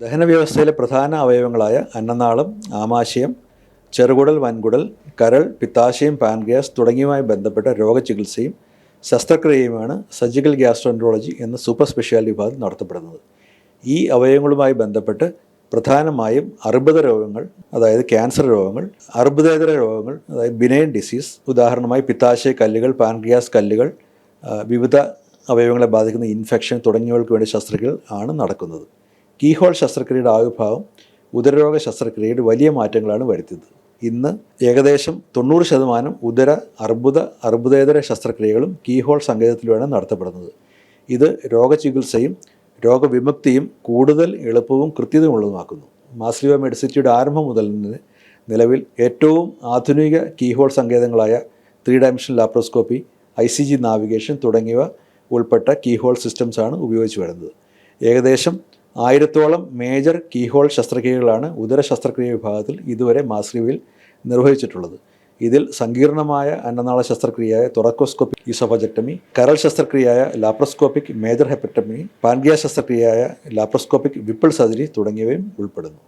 ദഹനവ്യവസ്ഥയിലെ പ്രധാന അവയവങ്ങളായ അന്നനാളം ആമാശയം ചെറുകുടൽ വൻകുടൽ കരൾ പിത്താശയം പാൻഗ്യാസ് തുടങ്ങിയവുമായി ബന്ധപ്പെട്ട രോഗചികിത്സയും ശസ്ത്രക്രിയയുമാണ് സർജിക്കൽ ഗ്യാസ്ട്രോൻട്രോളജി എന്ന സൂപ്പർ സ്പെഷ്യാലിറ്റി വിഭാഗം നടത്തപ്പെടുന്നത്. ഈ അവയവങ്ങളുമായി ബന്ധപ്പെട്ട് പ്രധാനമായും അർബുദ രോഗങ്ങൾ അതായത് ക്യാൻസർ രോഗങ്ങൾ അർബുദേതര രോഗങ്ങൾ അതായത് ബിനൈൻ ഡിസീസ് ഉദാഹരണമായി പിത്താശയ കല്ലുകൾ പാൻഗ്യാസ് കല്ലുകൾ വിവിധ അവയവങ്ങളെ ബാധിക്കുന്ന ഇൻഫെക്ഷൻ തുടങ്ങിയവർക്ക് വേണ്ടി ശസ്ത്രക്രിയകൾ ആണ് നടക്കുന്നത്. കീഹോൾ ശസ്ത്രക്രിയയുടെ ആവിർഭാവം ഉദരരോഗ ശസ്ത്രക്രിയയുടെ വലിയ മാറ്റങ്ങളാണ് വരുത്തിയത്. ഇന്ന് ഏകദേശം തൊണ്ണൂറ് ശതമാനം ഉദര അർബുദ അർബുദേതര ശസ്ത്രക്രിയകളും കീഹോൾ സങ്കേതത്തിലുമാണ് നടത്തപ്പെടുന്നത്. ഇത് രോഗചികിത്സയും രോഗവിമുക്തിയും കൂടുതൽ എളുപ്പവും കൃത്യതയുള്ളതുമാക്കുന്നു മാസ്ലിവ മെഡിസിറ്റിയുടെ ആരംഭം മുതൽ നിലവിൽ ഏറ്റവും ആധുനിക keyhole സങ്കേതങ്ങളായ three dimension laparoscopy I C G navigation തുടങ്ങിയവ ഉൾപ്പെട്ട കീഹോൾ സിസ്റ്റംസാണ് ഉപയോഗിച്ച് വരുന്നത്. ഏകദേശം ആയിരത്തോളം മേജർ കീഹോൾ ശസ്ത്രക്രിയകളാണ് ഉദര ശസ്ത്രക്രിയ വിഭാഗത്തിൽ ഇതുവരെ മാസ്രിവിൽ നിർവഹിച്ചിട്ടുള്ളത്. ഇതിൽ സങ്കീർണമായ അന്നനാള ശസ്ത്രക്രിയയായ തുറക്കോസ്കോപ്പിക് ഈസോഫജക്ടമി കരൾ ശസ്ത്രക്രിയയായ ലാപ്രോസ്കോപ്പിക് മേജർ ഹെപ്പറ്റമി പാൻഗ്യ ശസ്ത്രക്രിയയായ ലാപ്രോസ്കോപ്പിക് വിപ്പിൾ സർജറി തുടങ്ങിയവയും ഉൾപ്പെടുന്നു.